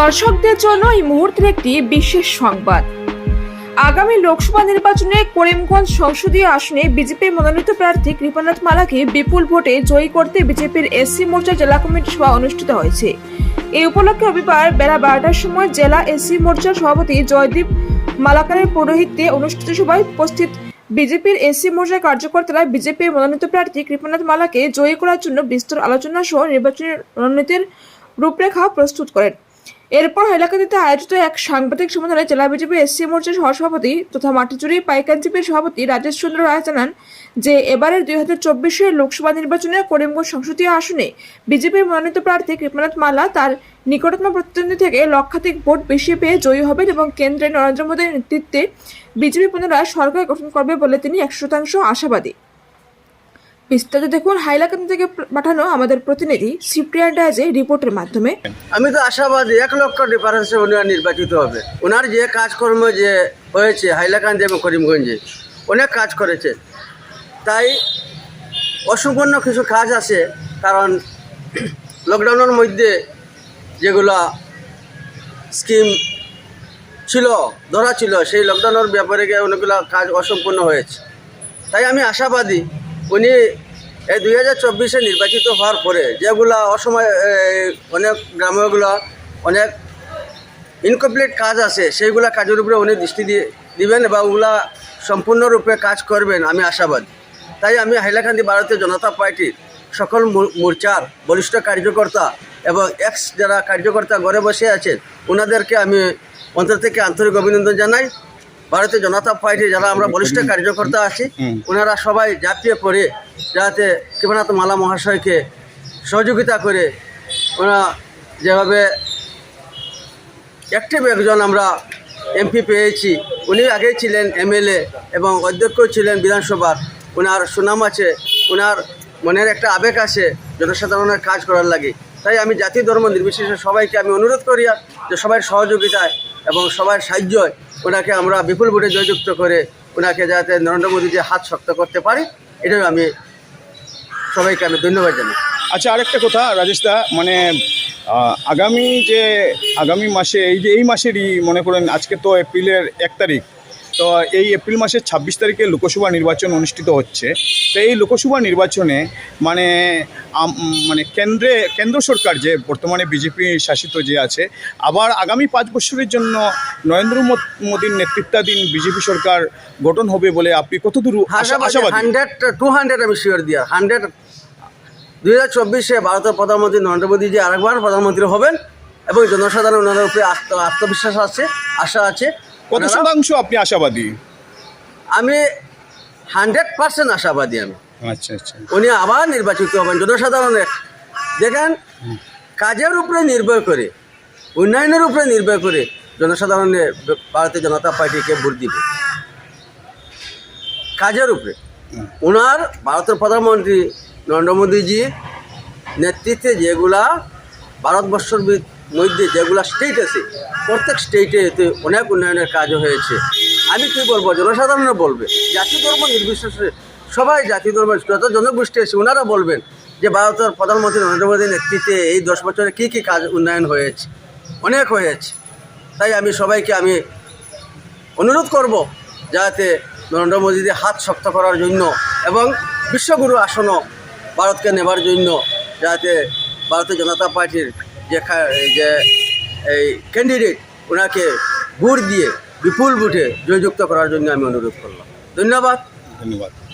দর্শকদের জন্য এই মুহূর্তের একটি বিশেষ সংবাদ। আগামী লোকসভা নির্বাচনে করিমগঞ্জ সংসদীয় আসনে বিজেপির মনোনীত প্রার্থী কৃপানাথ মালাকে বিপুল ভোটে জয়ী করতে বিজেপির এসসি মোর্চা জেলা কমিটির সভা অনুষ্ঠিত হয়েছে। এই উপলক্ষে রবিবার বেলা বারোটার সময় জেলা এসসি মোর্চার সভাপতি জয়দীপ মালাকারের পৌরোহিত্যে অনুষ্ঠিত সভায় উপস্থিত বিজেপির এসসি মোর্চার কার্যকর্তারা বিজেপির মনোনীত প্রার্থী কৃপানাথ মালাকে জয়ী করার জন্য বিস্তর আলোচনা সহ নির্বাচনী রণনীতির রূপরেখা প্রস্তুত করেন। এরপর হাইলাকান্দিতে আয়োজিত এক সাংবাদিক সম্মেলনে জেলা বিজেপি এসসি মোর্চার সহসভাপতি তথা মাটিচুরি পাইকান জিপির সভাপতি রাজেশ চন্দ্র রায় জানান যে এবারের দুই হাজার চব্বিশের লোকসভা নির্বাচনে করিমগঞ্জ সংসদীয় আসনে বিজেপির মনোনীত প্রার্থী কৃপনাথ মালা তার নিকটতম প্রতিদ্বন্দ্বী থেকে লক্ষাধিক ভোট বেশি পেয়ে জয়ী হবেন এবং কেন্দ্রে নরেন্দ্র মোদীর নেতৃত্বে বিজেপি পুনরায় সরকার গঠন করবে বলে তিনি একশো শতাংশ আশাবাদী। বিস্তারিত দেখুন, হাইলাকান্দি থেকে পাঠানো আমাদের প্রতিনিধি সিপ্রিয়ান ডায়াজের রিপোর্টের মাধ্যমে। আমি তো আশাবাদী, এক লক্ষ ডিফারেন্সে উনি নির্বাচিত হবে। ওনার যে কাজকর্ম যে হয়েছে হাইলাকান্দি এবং করিমগঞ্জে, অনেক কাজ করেছে। তাই অসম্পূর্ণ কিছু কাজ আছে, কারণ লকডাউনের মধ্যে যেগুলো স্কিম ছিল, ধরা ছিল, সেই লকডাউনের ব্যাপারে অনেকগুলো কাজ অসম্পূর্ণ হয়েছে। তাই আমি আশাবাদী উনি এই দুই হাজার চব্বিশে নির্বাচিত হওয়ার পরে যেগুলা অসময় অনেক গ্রামগুলো অনেক ইনকমপ্লিট কাজ আছে, সেইগুলা কাজের উপরে উনি দৃষ্টি দিয়ে দিবেন বা ওগুলা সম্পূর্ণরূপে কাজ করবেন আমি আশাবাদী। তাই আমি হাইলাকান্দি ভারতীয় জনতা পার্টির সকল মোর্চার বলিষ্ঠ কার্যকর্তা এবং এক্স যারা কার্যকর্তা ঘরে বসে আছেন, ওনাদেরকে আমি অন্তর থেকে আন্তরিক অভিনন্দন জানাই। ভারতীয় জনতা পার্টি যারা আমরা বলিষ্ঠ কার্যকর্তা আছি ওনারা সবাই জাতীয় করে যাতে কৃপনাথ মালা মহাশয়কে সহযোগিতা করে ওনা যেভাবে অ্যাক্টিভ একজন আমরা এমপি পেয়েছি উনি আগেই ছিলেন এমএলএ এবং অধ্যক্ষ ছিলেন বিধানসভার ওনার সুনাম আছে ওনার মনের একটা আবেগ আছে জনসাধারণের কাজ করার লাগে। তাই আমি জাতি ধর্ম নির্বিশেষে সবাইকে আমি অনুরোধ করি আর যে সবাই সহযোগিতায় এবং সবার সাহায্যয় ওনাকে আমরা বিপুল ভোটে জয়যুক্ত করে ওনাকে যাতে নরেন্দ্র মোদী যে হাত শক্ত করতে পারি এটাই আমি সবাইকে আমি ধন্যবাদ জানাই। আচ্ছা আরেকটা কথা রাজেশদা মানে আগামী যে, আগামী মাসে, এই যে, এই মাসেরই মনে করেন, আজকে তো এপ্রিলের এক তারিখ তো এই এপ্রিল মাসের ছাব্বিশ তারিখে লোকসভা নির্বাচন অনুষ্ঠিত হচ্ছে। তো এই লোকসভা নির্বাচনে মানে মানে কেন্দ্রে কেন্দ্র সরকার যে বর্তমানে বিজেপি শাসিত যে আছে আবার আগামী পাঁচ বছরের জন্য নরেন্দ্র মোদীর নেতৃত্বাধীন বিজেপি সরকার গঠন হবে বলে আপনি কতদূর আশা- আশাবাদী? হান্ড্রেড টু হান্ড্রেড আমি শিওর দিয়া। হান্ড্রেড দুই হাজার চব্বিশে ভারতের প্রধানমন্ত্রী নরেন্দ্র মোদী যে আরেকবার প্রধানমন্ত্রী হবেন এবং জনসাধারণ ওনার উপরে আত্ম আত্মবিশ্বাস আছে আশা আছে। কত শতাংশ আপনি আশাবাদী? আমি হান্ড্রেড পার্সেন্ট আশাবাদী আমি। আচ্ছা আচ্ছা। উনি আবার নির্বাচিত হবেন জনসাধারণের। দেখেন কাজের উপরে নির্ভর করে উন্নয়নের উপরে নির্ভর করে জনসাধারণের ভারতীয় জনতা পার্টিকে ভোট দিবে। কাজের উপরে। ওনার ভারতের প্রধানমন্ত্রী নরেন্দ্র মোদীজি নেতৃত্বে যেগুলা ভারতবর্ষের মধ্যে যেগুলা স্টেট আছে, প্রত্যেক স্টেটে এতে অনেক উন্নয়নের কাজও হয়েছে। আমি কী বলব জনসাধারণ বলবে। জাতি ধর্ম নির্বিশেষে সবাই জাতি ধর্ম, যত জনগোষ্ঠী আছে ওনারা বলবেন যে ভারতের প্রধানমন্ত্রী নরেন্দ্র মোদীর নেতৃত্বে এই দশ বছরে কী কী কাজ উন্নয়ন হয়েছে, অনেক হয়েছে। তাই আমি সবাইকে আমি অনুরোধ করব, যাতে নরেন্দ্র মোদীদের হাত শক্ত করার জন্য এবং বিশ্বগুরু আসনও ভারতকে নেবার জন্য, যাতে ভারতীয় জনতা পার্টির যে যে, এই ক্যান্ডিডেট ওনাকে ভোট দিয়ে বিপুল ভোটে জয়যুক্ত করার জন্য আমি অনুরোধ করলাম। ধন্যবাদ। ধন্যবাদ।